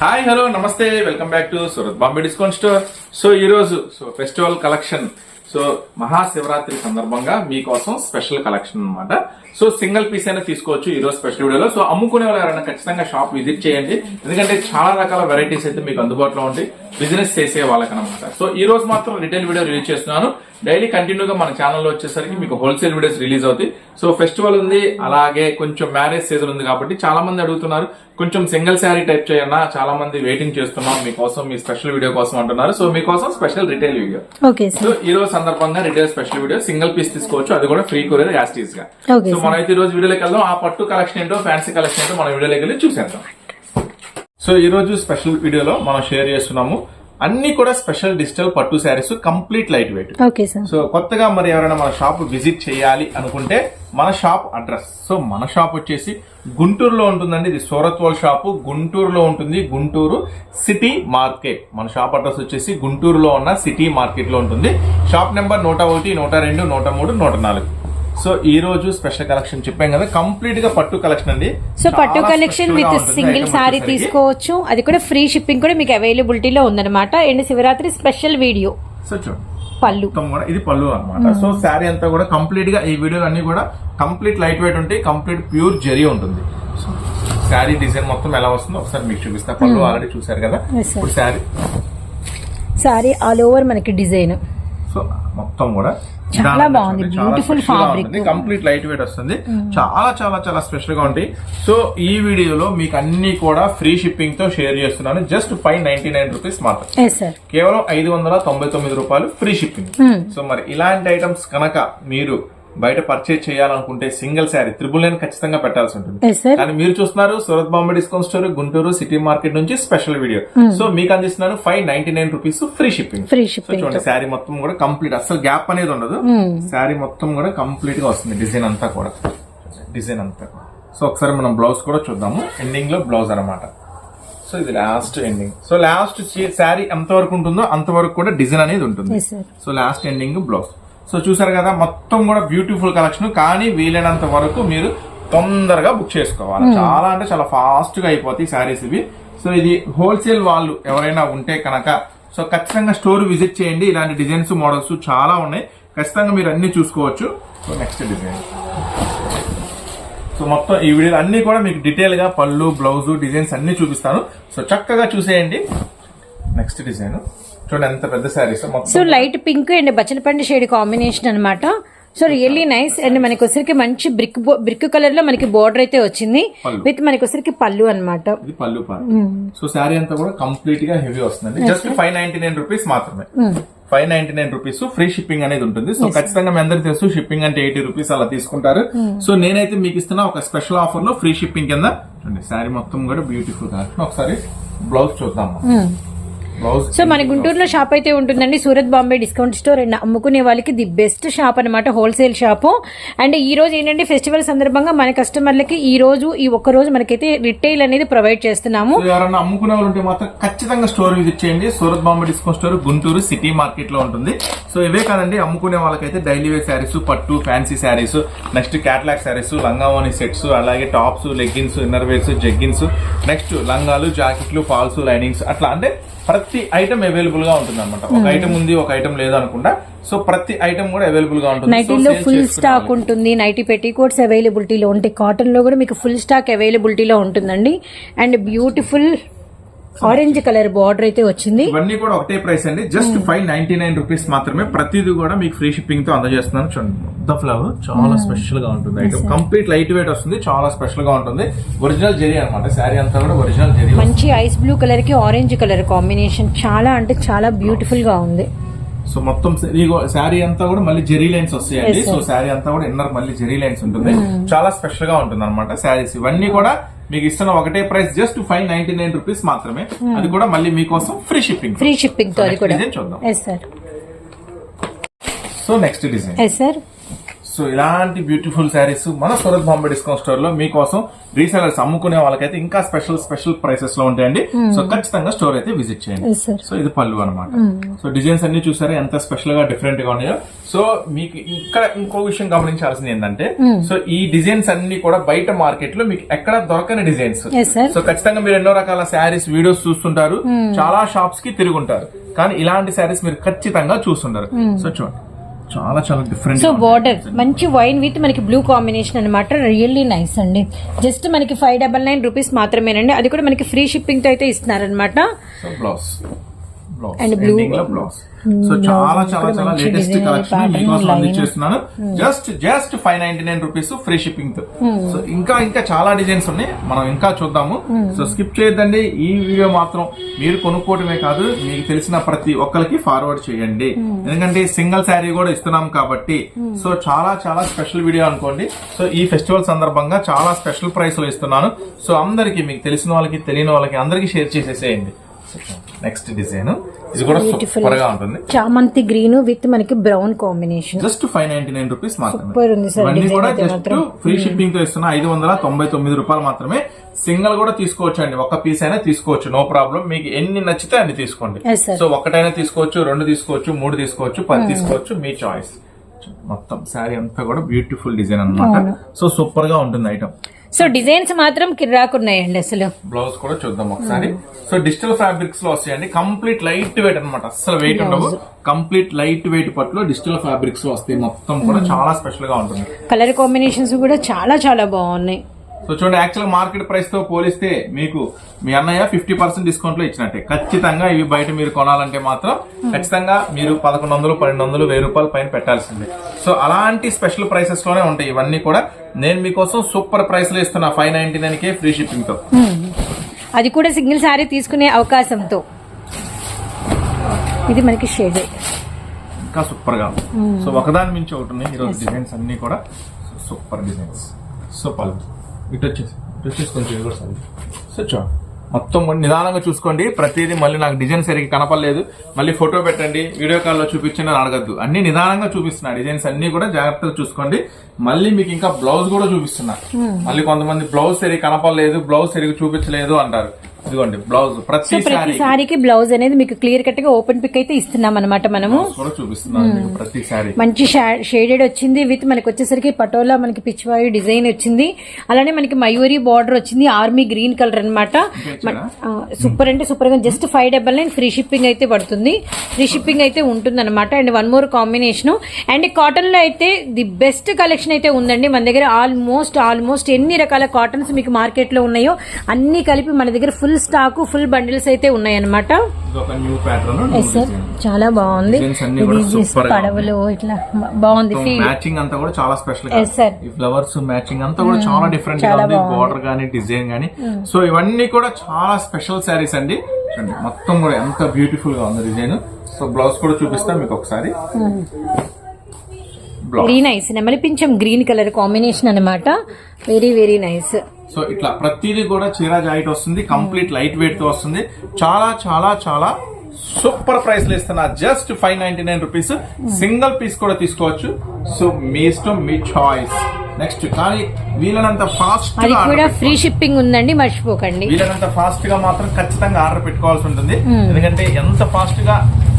Hi hello namaste welcome back to Surat Bombay discount store. So ఈరోజు so festival collection so Mahashivaratri సందర్భంగా మీకోసం special collection అన్నమాట. So single piece అయినా తీసుకోవచ్చు ఈ రోజు స్పెషల్ వీడియోలో. సో అమ్ముకునే వాళ్ళు ఎవరైనా ఖచ్చితంగా షాప్ విజిట్ చేయండి. ఎందుకంటే చాలా రకాల వెరైటీస్ అయితే మీకు అందుబాటులో ఉంటాయి. బిజినెస్ చేసే వాళ్ళకనమాట సో ఈ రోజు మాత్రం రిటైల్ వీడియో రిలీజ్ చేస్తున్నాను. డైలీ కంటిన్యూగా మన ఛానల్లో వచ్చేసరికి మీకు హోల్సేల్ వీడియోస్ రిలీజ్ అవుతాయి. సో ఫెస్టివల్ ఉంది అలాగే కొంచెం మ్యారేజ్ సీజన్ ఉంది కాబట్టి చాలా మంది అడుగుతున్నారు. కొంచెం సింగిల్ శారీ టైప్ చేయన్నా చాలా మంది వెయిటింగ్ చేస్తున్నాం. మీకోసం మీ స్పెషల్ వీడియో కోసం అంటున్నారు. సో మీకోసం స్పెషల్ రిటైల్ వీడియో సో ఈ రోజు సందర్భంగా retail special video single piece తీసుకోవచ్చు. అది కూడా ఫ్రీ కొరియర్ యాస్టీస్గా. సో మనం అయితే ఈ రోజు వీడియోలోకి వెళ్దాం. ఆ పట్టు కలెక్షన్ ఏంటో ఫ్యాన్సీ కలెక్షన్ ఏంటో మన వీడియోలోకి వెళ్ళి చూసేద్దాం. సో ఈ రోజు స్పెషల్ వీడియోలో మనం షేర్ చేస్తున్నాము అన్ని కూడా స్పెషల్ డిజిటల్ పట్టు saris complete light weight. Okay sir. So కొత్తగా మరి ఎవరైనా మన షాప్ విజిట్ చేయాలి అనుకుంటే మన షాప్ అడ్రస్. సో మన షాప్ వచ్చేసి గుంటూరులో ఉంటుందండి. ఇది సూరత్ వాళ్ళ షాప్. గుంటూరులో ఉంటుంది. Guntur city market. మన షాప్ అడ్రస్ వచ్చేసి గుంటూరులో ఉన్న సిటీ మార్కెట్లో ఉంటుంది. షాప్ నెంబర్ నూట ఒకటి నూట రెండు నూట మూడు నూట నాలుగు. సో ఈ రోజు స్పెషల్ కలెక్షన్ చెప్పాం కదా కంప్లీట్గా పట్టు కలెక్షన్ అండి. సో పట్టు కలెక్షన్ విత్ సింగిల్ సారీ. తీసుకోవచ్చు. అది కూడా ఫ్రీ షిప్పింగ్ కూడా మీకు అవైలబిలిటీలో ఉందన్నమాట. And Shivaratri special video so చూడండి పళ్ళు. కూడా ఇది పళ్ళు అన్నమాట. సో శారీ అంతా కూడా కంప్లీట్గా ఈ వీడియోలు అన్ని కూడా కంప్లీట్ లైట్ వెయిట్ ఉంటాయి కంప్లీట్ ప్యూర్ జరీ ఉంటుంది. శారీ డిజైన్ మొత్తం ఎలా వస్తుందో ఒకసారి మీకు చూపిస్తా. పళ్ళు ఆల్రెడీ చూసారు కదా. ఇప్పుడు శారీ సారీ ఆల్ ఓవర్ మనకి డిజైన్ సో మొత్తం కూడా చాలా బాగుంది. Beautiful fabric. Complete light weight వస్తుంది. చాలా చాలా చాలా స్పెషల్గా ఉంటాయి సో ఈ వీడియోలో మీకు అన్ని కూడా ఫ్రీ షిప్పింగ్తో షేర్ చేస్తున్నాను. Just five ninety nine rupees మాత్రం కేవలం ఐదు వందల తొంభై తొమ్మిది రూపాయలు ఫ్రీ షిప్పింగ్ సో మరి ఇలాంటి ఐటమ్స్ కనుక మీరు బయట పర్చేజ్ చేయాలనుకుంటే సింగిల్ శారీ త్రిబుల్ నైన్ ఖచ్చితంగా పెట్టాల్సి ఉంటుంది. కానీ మీరు చూస్తున్నారు Surat Bombay discount store Guntur city market నుంచి స్పెషల్ వీడియో సో మీకు అందిస్తున్నాను five ninety nine rupees free shipping free so shipping చూడండి శారీ మొత్తం కూడా కంప్లీట్ అసలు గ్యాప్ అనేది ఉండదు. శారీ మొత్తం కూడా కంప్లీట్గా వస్తుంది డిజైన్ అంతా కూడా. డిజైన్ అంతా కూడా. సో ఒకసారి మనం బ్లౌజ్ కూడా చూద్దాము. ఎండింగ్లో బ్లౌజ్ అన్నమాట. సో ఇది last ending so last sari ఎంత వరకు ఉంటుందో అంతవరకు కూడా డిజైన్ అనేది ఉంటుంది. So last ending blouse so చూసారు కదా మొత్తం కూడా బ్యూటిఫుల్ కలెక్షన్ కానీ వీలైనంత వరకు మీరు తొందరగా బుక్ చేసుకోవాలి. చాలా అంటే చాలా ఫాస్ట్గా అయిపోతాయి శారీస్ ఇవి. సో ఇది హోల్సేల్ వాళ్ళు ఎవరైనా ఉంటే కనుక సో ఖచ్చితంగా స్టోర్ విజిట్ చేయండి. ఇలాంటి డిజైన్స్ మోడల్స్ చాలా ఉన్నాయి. ఖచ్చితంగా మీరు అన్ని చూసుకోవచ్చు. సో నెక్స్ట్ డిజైన్ సో మొత్తం ఈ వీడియో అన్ని కూడా మీకు డీటెయిల్గా పళ్ళు బ్లౌజ్ డిజైన్స్ అన్ని చూపిస్తాను. సో చక్కగా చూసేయండి. నెక్స్ట్ డిజైన్ చూడండి ఎంత పెద్ద saris so light pink and బచ్చలపండు shade combination అన్నమాట. సో రియల్లీ నైస్ అండ్ మనకి వచ్చరికి మంచి బ్రిక్ బ్రిక్ కలర్లో మనకి బోర్డర్ అయితే వచ్చింది. విత్ మనకి వచ్చరికి పళ్ళు అన్నమాట. ఇది పళ్ళు సో శారీ అంతా కూడా కంప్లీట్గా హెవీ వస్తుందండి. Just five ninety nine rupees మాత్రమే. Five ninety nine rupees free shipping అనేది ఉంటుంది. సో ఖచ్చితంగా మీ అందరికి తెలుసు షిప్పింగ్ అంటే ఎయిటీ రూపీస్ అలా తీసుకుంటారు. సో నేనైతే మీకు ఇస్తున్న ఒక స్పెషల్ ఆఫర్లో ఫ్రీ షిప్పింగ్ కింద చూడండి శారీ మొత్తం కూడా బ్యూటిఫుల్గా ఒకసారి బ్లౌజ్ చూద్దాం సో మన గుంటూరులో షాప్ అయితే ఉంటుందండి. Surat Bombay discount store and అమ్ముకునే వాళ్ళకి ది బెస్ట్ షాప్ అనమాట హోల్సేల్ షాపు అండ్ ఈ రోజు ఏంటంటే ఫెస్టివల్ సందర్భంగా మన కస్టమర్లకి ఈ రోజు ఈ ఒక్క రోజు మనకైతే రిటైల్ అనేది ప్రొవైడ్ చేస్తున్నాము. ఎవరైనా అమ్ముకునే వాళ్ళు ఉంటే మాత్రం ఖచ్చితంగా స్టోర్ విజిట్ చేయండి. Surat Bombay discount store Guntur city మార్కెట్లో ఉంటుంది. సో ఇవే కాదండి అమ్ముకునే వాళ్ళకైతే డైలీ వేర్ శారీస్ పట్టు fancy saris next catalogue saris లంగావోని sets అలాగే tops leggings inner wears jeggings next లంగాలు జాకెట్లు ఫాల్స్ లైనింగ్స్ అట్లా. అంటే ప్రతి ఐటమ్ అవైలబుల్గా ఉంటుంది అనమాట ఒక ఐటమ్ ఉంది ఒక ఐటమ్ లేదు అనుకుంటా సో ప్రతి ఐటమ్ కూడా అవైలబుల్గా ఉంటుంది. నైటీలో ఫుల్ స్టాక్. ఉంటుంది నైటీ పెట్టికోట్స్ అవైలబిలిటీలో ఉంటాయి కాటన్లో కూడా మీకు ఫుల్ స్టాక్ అవైలబిలిటీలో ఉంటుందండి. And beautiful orange colour border అయితే వచ్చింది. ఇవన్నీ కూడా ఒకటే ప్రైస్ అండి. Just five ninety nine rupees మాత్రమే ప్రతిదీ కూడా మీకు ఫ్రీ షిప్పింగ్తో అందజేస్తున్నాను. చూడండి ద ఫ్లవర్ చాలా స్పెషల్గా ఉంటుంది. ఐటమ్ కంప్లీట్ లైట్ వెయిట్ వస్తుంది. చాలా స్పెషల్గా ఉంటుంది. ఒరిజినల్ జెరీ అనమాట శారీ అంతా కూడా ఒరిజినల్ జెరీ మంచి ఐస్ బ్లూ కలర్కి ఆరెంజ్ కలర్ కాంబినేషన్ చాలా అంటే చాలా బ్యూటిఫుల్గా ఉంది. సో మొత్తం శారీ అంతా కూడా మళ్ళీ జెరీ లైన్స్ వస్తాయండి. సో శారీ అంతా కూడా ఇన్నర్ మళ్ళీ జెరీ లైన్స్ ఉంటుంది. చాలా స్పెషల్గా ఉంటుంది అనమాట శారీస్ ఇవన్నీ కూడా మీకు ఇస్తున్న ఒకటే price just five ninety nine rupees మాత్రమే అది కూడా మళ్ళీ మీకోసం ఫ్రీ షిప్పింగ్ ఫ్రీ షిప్పింగ్తో అది Next కూడా. design చూద్దాం. So next design sir so ఇలాంటి బ్యూటిఫుల్ శారీస్ మన సూరత్ బాంబే డిస్కౌంట్ స్టోర్లో మీకోసం రీసెలర్స్ అమ్ముకునే వాళ్ళకైతే ఇంకా స్పెషల్ స్పెషల్ ప్రైసెస్లో ఉంటాయండి. సో ఖచ్చితంగా స్టోర్ అయితే విజిట్ చేయండి. సో ఇది పళ్ళు అనమాట సో డిజైన్స్ అన్ని చూసారా? ఎంత స్పెషల్గా డిఫరెంట్గా ఉన్నాయో. సో మీకు ఇక్కడ ఇంకో విషయం గమనించాల్సింది ఏంటంటే సో ఈ డిజైన్స్ అన్ని కూడా బయట మార్కెట్లో మీకు ఎక్కడ దొరకని డిజైన్స్ సో ఖచ్చితంగా మీరు ఎన్నో రకాల శారీస్ వీడియోస్ చూస్తుంటారు. చాలా షాప్స్కి తిరుగుంటారు. కానీ ఇలాంటి శారీస్ మీరు ఖచ్చితంగా చూస్తుంటారు. సో చూడండి. చాలా చాలా డిఫరెంట్ సో బార్డర్ మంచి వైన్ విత్ మనకి బ్లూ కాంబినేషన్ అనమాట రియల్లీ నైస్ అండి. జస్ట్ మనకి ఫైవ్ డబల్ నైన్ రూపీస్ మాత్రమేనండి. అది కూడా మనకి ఫ్రీ షిప్పింగ్తో అయితే ఇస్తున్నారనమాట బ్లౌజ్ blue- ఎండింగ్లో బ్లౌజ్ సో చాలా చాలా చాలా మంచి లేటెస్ట్ కలెక్షన్ మీకోసం. అందించేస్తున్నాను just just five ninety nine rupees free షిప్పింగ్తో. So ఇంకా ఇంకా చాలా డిజైన్స్ ఉన్నాయి. మనం ఇంకా చూద్దాము. సో స్కిప్ చేయొద్దండి. ఈ వీడియో మాత్రం మీరు కొనుక్కోవటమే కాదు మీకు తెలిసిన ప్రతి ఒక్కరికి ఫార్వర్డ్ చేయండి. ఎందుకంటే సింగిల్ శారీ కూడా ఇస్తున్నాం కాబట్టి. సో చాలా చాలా స్పెషల్ వీడియో అనుకోండి. సో ఈ ఫెస్టివల్ సందర్భంగా చాలా స్పెషల్ ప్రైస్లో ఇస్తున్నాను. సో అందరికి మీకు తెలిసిన వాళ్ళకి తెలియని వాళ్ళకి అందరికి షేర్ చేసేసేయండి. నెక్స్ట్ డిజైన్ ఇది కూడా. సూపర్గా ఉంటుంది. చామంతి గ్రీన్ విత్ మనకి brown combination. Just five ninety nine rupees ఉంది ఇవన్నీ design కూడా జస్ట్ మాత్రం. ఫ్రీ షిప్పింగ్తో ఇస్తున్న ఐదు వందల తొంభై తొమ్మిది రూపాయలు మాత్రమే. సింగిల్ కూడా తీసుకోవచ్చు అండి ఒక పీస్ అయినా తీసుకోవచ్చు. No problem. మీకు ఎన్ని నచ్చితే అన్ని తీసుకోండి. సో ఒకటైనా తీసుకోవచ్చు రెండు తీసుకోవచ్చు మూడు తీసుకోవచ్చు పది తీసుకోవచ్చు మీ చాయిస్ మొత్తం శారీ అంతా కూడా బ్యూటిఫుల్ డిజైన్ అన్నమాట. అవును. సో సూపర్గా ఉంటుంది ఐటమ్ సో డిజైన్స్ మాత్రం కిరాకున్నాయండి అసలు. బ్లౌజ్ కూడా చూద్దాం ఒకసారి. సో డిజిటల్ ఫ్యాబ్రిక్స్లో వస్తాయండి. కంప్లీట్ లైట్ వెయిట్ అన్నమాట. అసలు వెయిట్ ఉండవు. కంప్లీట్ లైట్ వెయిట్ పట్లు డిజిటల్ ఫ్యాబ్రిక్స్ వస్తాయి. మొత్తం కూడా చాలా స్పెషల్గా ఉంటుంది. కలర్ కాంబినేషన్స్ కూడా చాలా చాలా బాగున్నాయి. సో చూడండి యాక్చువల్ మార్కెట్ ప్రైస్తో పోలిస్తే మీకు మీ అన్నయ్య ఫిఫ్టీ పర్సెంట్ డిస్కౌంట్లో ఇచ్చినట్టే. ఖచ్చితంగా ఇవి బయట మీరు కొనాలంటే మాత్రం ఖచ్చితంగా మీరు పదకొండు వందలు పన్నెండు వందలు వెయ్యి రూపాయలు పైన పెట్టాల్సిందే. సో అలాంటి స్పెషల్ ప్రైసెస్లోనే ఉంటాయి ఇవన్నీ కూడా. నేను మీకోసం సూపర్ ప్రైస్లో ఇస్తున్నా ఫైవ్ నైన్టీ నైన్ కే ఫ్రీ షిప్పింగ్తో. అది కూడా సింగిల్ శారీ తీసుకునే అవకాశంతో. ఇది మనకి షేడ్ ఇంకా సూపర్గా ఉంది. సో ఒకదాని మించి ఒకటి ఉన్నాయి. ఈరోజు డిజైన్స్ అన్ని కూడా సూపర్ డిజైన్స్ సూపర్ ఇటు వచ్చేసి ఇటు వచ్చేసి కొంచెం ఇది కూడా సరే సో చూడండి మొత్తం నిదానంగా చూసుకోండి. ప్రతిదీ మళ్ళీ నాకు డిజైన్ సరిగ్గా కనపడలేదు. మళ్ళీ ఫోటో పెట్టండి. వీడియో కాల్లో చూపించండి అని అడగద్దు. అన్ని నిదానంగా చూపిస్తున్నా. డిజైన్స్ అన్ని కూడా జాగ్రత్తగా చూసుకోండి. మళ్ళీ మీకు ఇంకా బ్లౌజ్ కూడా చూపిస్తున్నా. మళ్ళీ కొంతమంది బ్లౌజ్ సరిగ్గా కనపడలేదు బ్లౌజ్ సరిగ్గా చూపించలేదు అంటారు. ఇదిగోండి బ్లౌజ్ ప్రతి ప్రతి సారీ శారీకి బ్లౌజ్ అనేది మీకు క్లియర్ కట్గా ఓపెన్ పిక్ అయితే ఇస్తున్నాం అనమాట మనము ప్రతి సారీ మంచి షేడెడ్ వచ్చింది విత్ మనకి వచ్చేసరికి పటోలా మనకి పిచ్చివాయు డిజైన్ వచ్చింది. అలానే మనకి మయూరి బార్డర్ వచ్చింది ఆర్మీ గ్రీన్ కలర్ అనమాట సూపర్ అంటే సూపర్గా just five double nine free shipping అయితే పడుతుంది. ఫ్రీ షిప్పింగ్ అయితే ఉంటుంది అనమాట and one more combination and కాటన్లో అయితే ది బెస్ట్ కలెక్షన్ అయితే ఉందండి. మన దగ్గర ఆల్మోస్ట్ ఆల్మోస్ట్ ఎన్ని రకాల కాటన్స్ మీకు మార్కెట్లో ఉన్నాయో అన్ని కలిపి మన దగ్గర ఫుల్ స్టాక్ ఫుల్ బండిల్స్ అయితే ఉన్నాయన్నమాట. ఎస్ సార్ చాలా బాగుంది. పడవలు ఇట్లా బాగుంది మ్యాచింగ్ అంతా కూడా చాలా స్పెషల్ sir. ఈ ఫ్లవర్స్ మ్యాచింగ్ అంతా కూడా చాలా డిఫరెంట్గా ఉంది. బార్డర్ గానీ డిజైన్ గానీ. సో ఇవన్నీ కూడా చాలా స్పెషల్ శారీస్ అండి. మొత్తం కూడా ఎంత బ్యూటిఫుల్గా ఉంది డిజైన్ సో బ్లౌజ్ కూడా చూపిస్తా మీకు ఒకసారి. వెరీ నైస్ నెమలిపించం గ్రీన్ కలర్ కాంబినేషన్ అన్నమాట. వెరీ వెరీ నైస్ సో ఇట్లా ప్రతిదీ కూడా చీరా జాకెట్ వస్తుంది కంప్లీట్ లైట్ వెయిట్తో వస్తుంది. చాలా చాలా చాలా సూపర్ ప్రైస్లో ఇస్తున్నా just five ninety nine rupees. Single piece కూడా తీసుకోవచ్చు. సో మీ ఇష్టం మీ చాయిస్ నెక్స్ట్ కానీ వీలైనంత ఫాస్ట్ కూడా ఫ్రీ షిప్పింగ్ ఉందండి మర్చిపోకండి. వీలైనంత ఫాస్ట్గా మాత్రం ఖచ్చితంగా ఆర్డర్ పెట్టుకోవాల్సి ఉంటుంది. ఎందుకంటే ఎంత ఫాస్ట్గా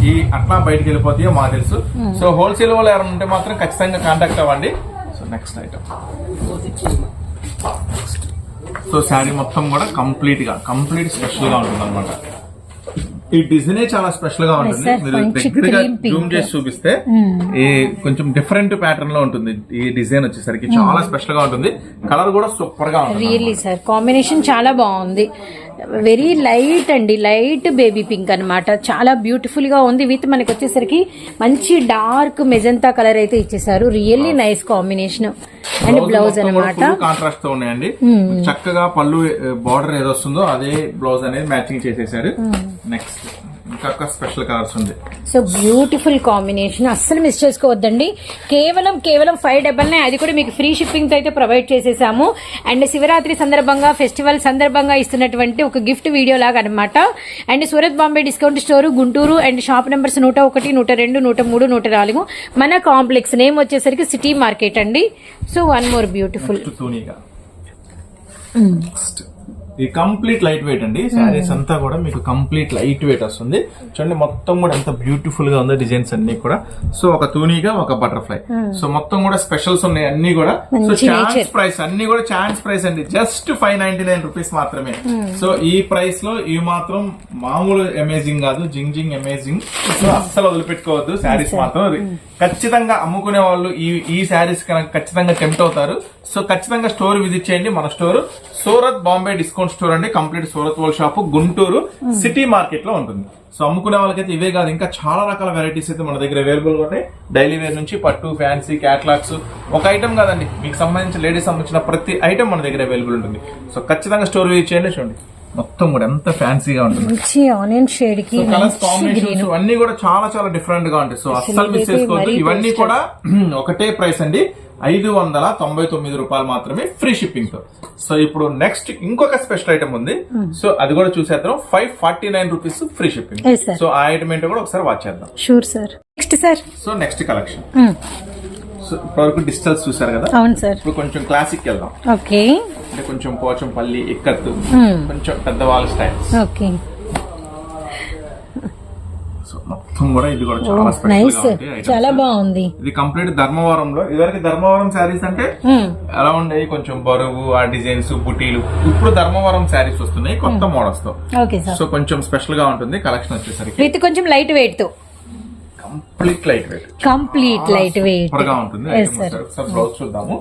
ఈ అట్లా బయటకు వెళ్ళిపోతాయో మాకు తెలుసు. సో హోల్సేల్ వాళ్ళు ఎవరైనా ఉంటే మాత్రం ఖచ్చితంగా కాంటాక్ట్ అవ్వండి. So next item so sari మొత్తం కూడా కంప్లీట్గా కంప్లీట్ స్పెషల్గా ఉంటుంది అనమాట ఈ డిజైనే చాలా స్పెషల్గా ఉంటుంది. మీరు దగ్గరగా. జూమ్ చేసి చూపిస్తే ఈ కొంచెం డిఫరెంట్ ప్యాటర్న్లో ఉంటుంది ఈ డిజైన్ వచ్చేసరికి. చాలా స్పెషల్గా ఉంటుంది. కలర్ కూడా సూపర్గా ఉంటుంది రియల్లీ సార్ కాంబినేషన్ చాలా బాగుంది. వెరీ లైట్ అండి లైట్ బేబీ పింక్ అన్నమాట. చాలా బ్యూటిఫుల్గా ఉంది. విత్ మనకి వచ్చేసరికి మంచి డార్క్ మెజంతా కలర్ అయితే ఇచ్చేసారు. Really nice combination and blouse అన్నమాట. కాంట్రాస్ట్తో ఉన్నాయండి. చక్కగా పళ్ళు బార్డర్ ఏదో వస్తుందో అదే బ్లౌజ్ అనేది మ్యాచింగ్ చేసేసారు. నెక్స్ట్ ఇంకా స్పెషల్ కలర్స్ ఉంది. So beautiful combination. అస్సలు మిస్ చేసుకోవద్దండి. కేవలం కేవలం ఫైవ్ డబల్ నైన్ అది కూడా మీకు ఫ్రీ షిప్పింగ్తో అయితే ప్రొవైడ్ చేసేసాము. అండ్ శివరాత్రి సందర్భంగా ఫెస్టివల్ సందర్భంగా ఇస్తున్నటువంటి ఒక గిఫ్ట్ వీడియో లాగా అనమాట and Surat Bombay discount store Guntur and shop numbers నూట ఒకటి నూట రెండు నూట మూడు నూట నాలుగు. మన కాంప్లెక్స్ నేమ్ వచ్చేసరికి సిటీ మార్కెట్ అండి. సో వన్ మోర్ బ్యూటిఫుల్ ఇది కంప్లీట్ లైట్ వెయిట్ అండి. శారీస్ అంతా కూడా మీకు కంప్లీట్ లైట్ వెయిట్ వస్తుంది. చూడండి మొత్తం కూడా ఎంత బ్యూటిఫుల్గా ఉందో డిజైన్స్ అన్ని కూడా. సో ఒక తూనీగా ఒక బటర్ఫ్లై. సో మొత్తం కూడా స్పెషల్స్ ఉన్నాయి అన్ని కూడా. So chance. ప్రైస్ అన్ని కూడా ఛాన్స్ ప్రైస్ అండి. Just five ninety nine rupees మాత్రమే. సో ఈ ప్రైస్లో ఇవి మాత్రం మామూలు అమేజింగ్ కాదు. జింగ్ జింగ్ అమేజింగ్ సో అస్సలు వదిలిపెట్టుకోవద్దు. శారీస్ మాత్రం ఖచ్చితంగా అమ్ముకునే వాళ్ళు ఈ ఈ శారీస్ కనుక ఖచ్చితంగా టెంప్ట్ అవుతారు. సో ఖచ్చితంగా స్టోర్ విజిట్ చేయండి మన store Surat Bombay discount store అండి. కంప్లీట్ సూరత్ వాళ్ళ షాప్ గుంటూరు సిటీ మార్కెట్లో ఉంటుంది. సో అమ్ముకునే వాళ్ళకైతే ఇవే కాదు. ఇంకా చాలా రకాల వెరైటీస్ అయితే మన దగ్గర అవైలబుల్గా ఉంటాయి. డైలీ వేర్ నుంచి పట్టు ఫ్యాన్సీ క్యాట్లాగ్స్ ఒక ఐటమ్ కాదండి. మీకు సంబంధించిన లేడీస్ సంబంధించిన ప్రతి ఐటమ్ మన దగ్గర అవైలబుల్ ఉంటుంది. సో ఖచ్చితంగా స్టోర్ విజిట్ చేయండి చూడండి. మొత్తం కూడా ఎంత ఫ్యాన్సీగా ఉంటుంది. మంచి ఆనియన్ షేడ్కి కలర్స్ మంచి గ్రీన్ కాంబినేషన్స్ అన్ని కూడా చాలా చాలా డిఫరెంట్గా ఉంటాయి. సో అస్సలు మిస్ చేసుకోవద్దు. ఇవన్నీ. కూడా ఒకటే ప్రైస్ అండి. ఐదు వందల తొంభై తొమ్మిది రూపాయలు మాత్రమే ఫ్రీ షిప్పింగ్తో. సో ఇప్పుడు నెక్స్ట్ ఇంకొక స్పెషల్ ఐటమ్ ఉంది. సో అది కూడా చూసేద్దాం. Five forty nine rupees free shipping. So ఆ ఐటమ్ ఏంటో కూడా ఒకసారి వాచ్ చేద్దాం. Sure sir next sir so next collection ఇప్పటివరకు డిజిటల్స్ చూసారు కదా? అవును సార్. ఇప్పుడు కొంచెం క్లాసిక్ వెళ్దాం. ఓకే. అంటే కొంచెం పోచంపల్లి ఇక్కత్తు కొంచెం పెద్దవాళ్ళ స్టైల్స్. ఓకే. సో మొత్తం కూడా ఇది కూడా చాలా నైస్. చాలా బాగుంది. ఇది కంప్లీట్ ధర్మవరంలో. ఇదివరకు ధర్మవరం శారీస్ అంటే. ఎలా ఉండేవి? కొంచెం బరువు ఆ డిజైన్స్ బుటీలు. ఇప్పుడు ధర్మవరం శారీస్ వస్తున్నాయి కొత్త మోడల్స్తో ఓకే సో కొంచెం స్పెషల్గా ఉంటుంది. కలెక్షన్ వచ్చేసరికి. విత్ కొంచెం light వెయిట్తో. Complete light weight complete light weight సూపర్గా ఉంటుంది. బ్లౌజ్ చూద్దాము.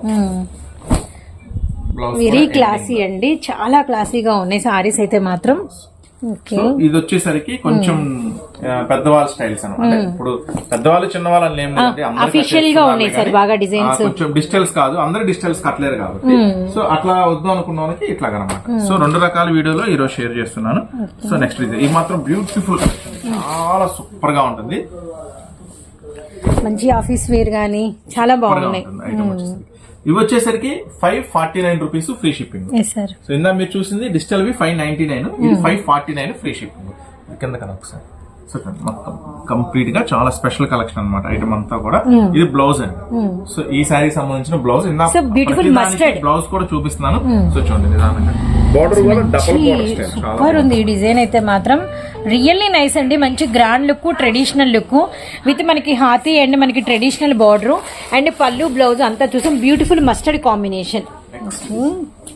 బ్లౌజ్ వెరీ క్లాసీ అండి. చాలా క్లాసీగా ఉన్నాయి సారీస్ అయితే మాత్రం. ఓకే సో ఇది వచ్చేసరికి కొంచెం పెద్దవాళ్ళ స్టైల్స్ అనమాట ఇప్పుడు పెద్దవాళ్ళు చిన్నవాళ్ళు అని ఏం official గా ఉన్నాయి సార్ బాగా. ఆ, కొంచెం డిజిటల్స్ కాదు అందరు డిజిటల్స్ కట్టలేరు కాబట్టి. సో అట్లా వద్దు అనుకున్న వాళ్ళకి ఇట్లా అనమాట సో రెండు రకాల వీడియోలో ఈ రోజు షేర్ చేస్తున్నాను. సో నెక్స్ట్ ఇది. ఇది మాత్రం బ్యూటిఫుల్ చాలా సూపర్గా ఉంటుంది. మంచి ఆఫీస్ వేర్ గానీ చాలా బాగున్నాయి. ఇవి వచ్చేసరికి five forty nine rupees free shipping so ఇందా మీరు చూసింది డిజిటల్ వి ఫైవ్ నైన్టీ నైన్ ఇది five forty nine free shipping కింద కదా ఒకసారి చూడండి, మొత్తం కంప్లీట్గా చాలా స్పెషల్ కలెక్షన్ అన్నమాట. ఐటమ్ అంతా కూడా ఇది బ్లౌజ్ అండి. సో ఈ శారీకి సంబంధించిన బ్లౌజ్ beautiful mustard. బ్లౌజ్ కూడా చూపిస్తున్నాను. సో చూడండి నిదానంగా. బార్డర్ కూడా డబుల్ బార్డర్ స్టైల్ చాలా సూపర్ ఉంది ఈ డిజైన్ అయితే మాత్రం. రియల్లీ నైస్ అండి. మంచి grand look traditional look with మనకి హాతీ అండ్ మనకి ట్రెడిషనల్ బార్డర్ అండ్ పళ్ళు బ్లౌజ్ అంతా చూసాం. బ్యూటిఫుల్ మస్టర్డ్ కాంబినేషన్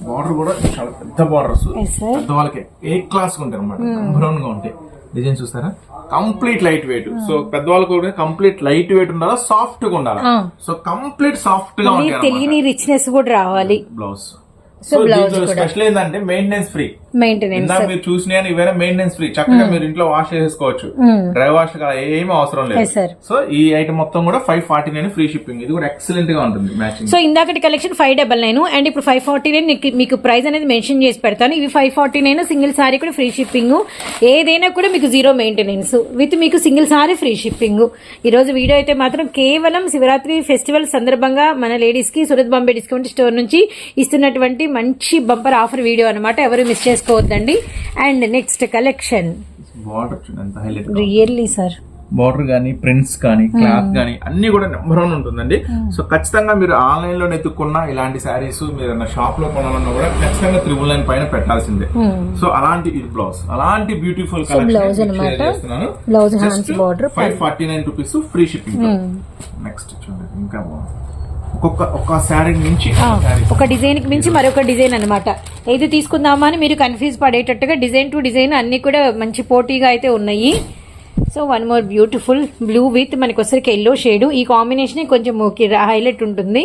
బార్డర్ కూడా చాలా పెద్ద బార్డర్స్. పెద్ద వాళ్ళకి ఏ క్లాస్ ఉంటాయి అనమాట బ్రౌన్గా ఉంటాయి. డిజైన్ చూస్తారా? Complete light weight. సో పెద్దవాళ్ళకి కూడా కంప్లీట్ లైట్ వెయిట్ ఉండాలా సాఫ్ట్గా ఉండాలి. సో కంప్లీట్ సాఫ్ట్గా తెలియని రిచ్నెస్ కూడా రావాలి. బ్లౌజ్. కూడా. స్పెషల్ ఏంటంటే మెయింటెనెన్స్ ఫ్రీ మెయింటెనెన్స్ ఇందాక మీరు చూసిన ఇవైనా మెయింటెనెన్స్ ఫ్రీ చక్కగా మీరు ఇంట్లో వాష్ చేసుకోవచ్చు డ్రై వాష్ ఏమీ అవసరం. లేదు. సో ఈ ఐటమ్ మొత్తం కూడా five forty nine free shipping ఇది కూడా ఎక్సలెంట్గా ఉంటుంది మ్యాచింగ్ సో ఇందాకటి collection five double nine and ఇప్పుడు ఫైవ్ ఫార్టీ నైన్ మీకు ప్రైస్ అనేది మెన్షన్ చేసి పెడతాను. ఇవి five forty nine single sari కూడా ఫ్రీ షిప్పింగ్ ఏదైనా కూడా మీకు జీరో మెయింటెనెన్స్ విత్ మీకు సింగిల్ సారీ ఫ్రీ షిప్పింగ్ ఈ రోజు వీడియో అయితే మాత్రం కేవలం శివరాత్రి ఫెస్టివల్ సందర్భంగా మన లేడీస్కి సూరత్ బాంబే డిస్కౌంట్ స్టోర్ నుంచి ఇస్తున్నటువంటి మంచి బంపర్ ఆఫర్ వీడియో అనమాట ఎవరు మిస్ చేసుకోవద్దండి and next collection. Really sir border గానీ ప్రింట్స్ కానీ క్లాత్ గానీ అన్ని కూడా నెంబర్ వన్ ఉంటుందండి. సో ఖచ్చితంగా మీరు ఆన్లైన్లో ఎత్తుకున్న ఇలాంటి శారీస్ మీరు షాప్లో కొనాలన్నా కూడా ఖచ్చితంగా త్రిబుల్ నైన్ పైన పెట్టాల్సిందే. సో అలాంటి ఇది బ్లౌజ్ అలాంటి beautiful border. Five forty nine rupees free shipping next చూడండి ఇంకా బాగుంది. ఒక్కొక్క ఒక్క శారీ నుంచి ఒక డిజైన్కి మించి మరొక డిజైన్ అన్నమాట. ఏది తీసుకుందామా అని మీరు కన్ఫ్యూజ్ పడేటట్టుగా డిజైన్ టు డిజైన్ అన్ని కూడా మంచి పోటీగా అయితే ఉన్నాయి. So one more beautiful blue with మనకి వచ్చరికి ఎల్లో షేడ్ ఈ కాంబినేషన్ కొంచెం హైలైట్ ఉంటుంది.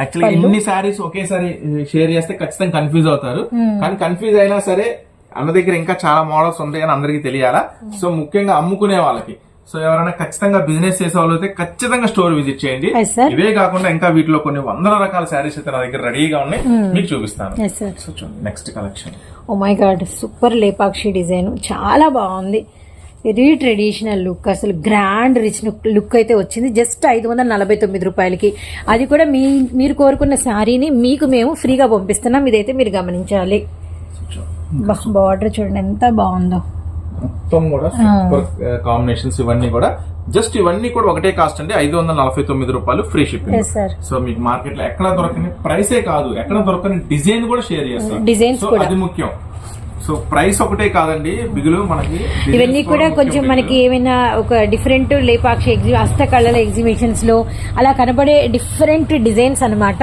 యాక్చువల్లీ ఇన్ని శారీస్ ఒకేసారి షేర్ చేస్తే ఖచ్చితంగా కన్ఫ్యూజ్ అవుతారు. కానీ కన్ఫ్యూజ్ అయినా సరే అన్న దగ్గర ఇంకా చాలా మోడల్స్ ఉంటాయని అందరికీ తెలియాలా? సో ముఖ్యంగా అమ్ముకునే వాళ్ళకి. సో ఎవరైనా ఖచ్చితంగా బిజినెస్ చేసే వాళ్ళు అయితే ఖచ్చితంగా స్టోర్ విజిట్ చేయండి. ఇవే కాకుండా ఇంకా వీటిలో కొన్ని వందల రకాల శారీస్ అయితే నా దగ్గర రెడీగా ఉన్నాయి. మీకు చూపిస్తాను. So next collection oh my god super Lepakshi design చాలా బాగుంది. వెరీ ట్రెడిషనల్ లుక్ అసలు గ్రాండ్ రిచ్ లుక్ అయితే వచ్చింది. జస్ట్ ఐదు వందల నలభై తొమ్మిది రూపాయలకి. అది కూడా మీ మీరు కోరుకున్న శారీని మీకు మేము ఫ్రీగా పంపిస్తున్నాం. ఇదైతే మీరు గమనించాలి. బార్డర్ చూడండి ఎంత బాగుందో. మొత్తం కూడా సూపర్ కాంబినేషన్స్ ఇవన్నీ కూడా. జస్ట్ ఇవన్నీ కూడా ఒకటే కాస్ట్ అండి. ఐదు వందల నలభై తొమ్మిది రూపాయలు ఫ్రీ షిప్పింగ్ సో మీకు మార్కెట్లో ఎక్కడ దొరకని ప్రైసే కాదు. ఎక్కడ దొరకని డిజైన్ కూడా షేర్ చేస్తారు. సో కూడా. అది ముఖ్యం. సో ప్రైస్ ఒకటే కాదండి. బిగులు మనకి ఇవన్నీ కూడా కొంచెం. మనకి ఏమైనా ఒక డిఫరెంట్ లేపాక్షి హస్తకళల ఎగ్జిబిషన్స్లో అలా కనబడే డిఫరెంట్ డిజైన్స్ అన్నమాట.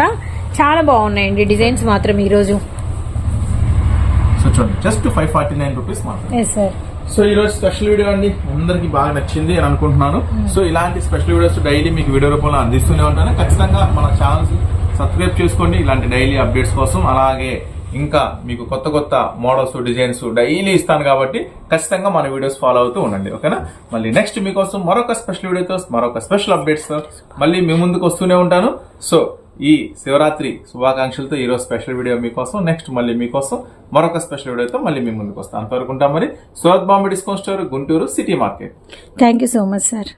చాలా బాగున్నాయండి డిజైన్స్ మాత్రం ఈ రోజు సో చూడండి. Just five forty nine rupees మాత్రం సార్ సో ఈరోజు స్పెషల్ వీడియో అండి. అందరికి బాగా నచ్చింది అని అనుకుంటున్నాను. సో ఇలాంటి స్పెషల్ వీడియోస్ డైలీ మీకు వీడియో రూపంలో అందిస్తూనే ఉంటాను. ఖచ్చితంగా మన ఛానల్స్ సబ్స్క్రైబ్ చేసుకోండి. ఇలాంటి డైలీ అప్డేట్స్ కోసం అలాగే ఇంకా మీకు కొత్త కొత్త మోడల్స్ డిజైన్స్ డైలీ ఇస్తాను కాబట్టి ఖచ్చితంగా మన వీడియోస్ ఫాలో అవుతూ ఉండండి. ఓకేనా? మళ్ళీ నెక్స్ట్ మీకోసం మరొక స్పెషల్ వీడియోతో మరొక స్పెషల్ అప్డేట్స్తో మళ్ళీ మీ ముందుకు వస్తూనే ఉంటాను. సో ఈ శివరాత్రి శుభాకాంక్షలతో ఈరోజు స్పెషల్ వీడియో మీకోసం. నెక్స్ట్ మళ్ళీ మీకోసం మరొక స్పెషల్ వీడియోతో మళ్ళీ మీ ముందుకు వస్తాను. అంతవరకు ఉంటాం మరి. Surat Bombay discount store Guntur city market. Thank you so much sir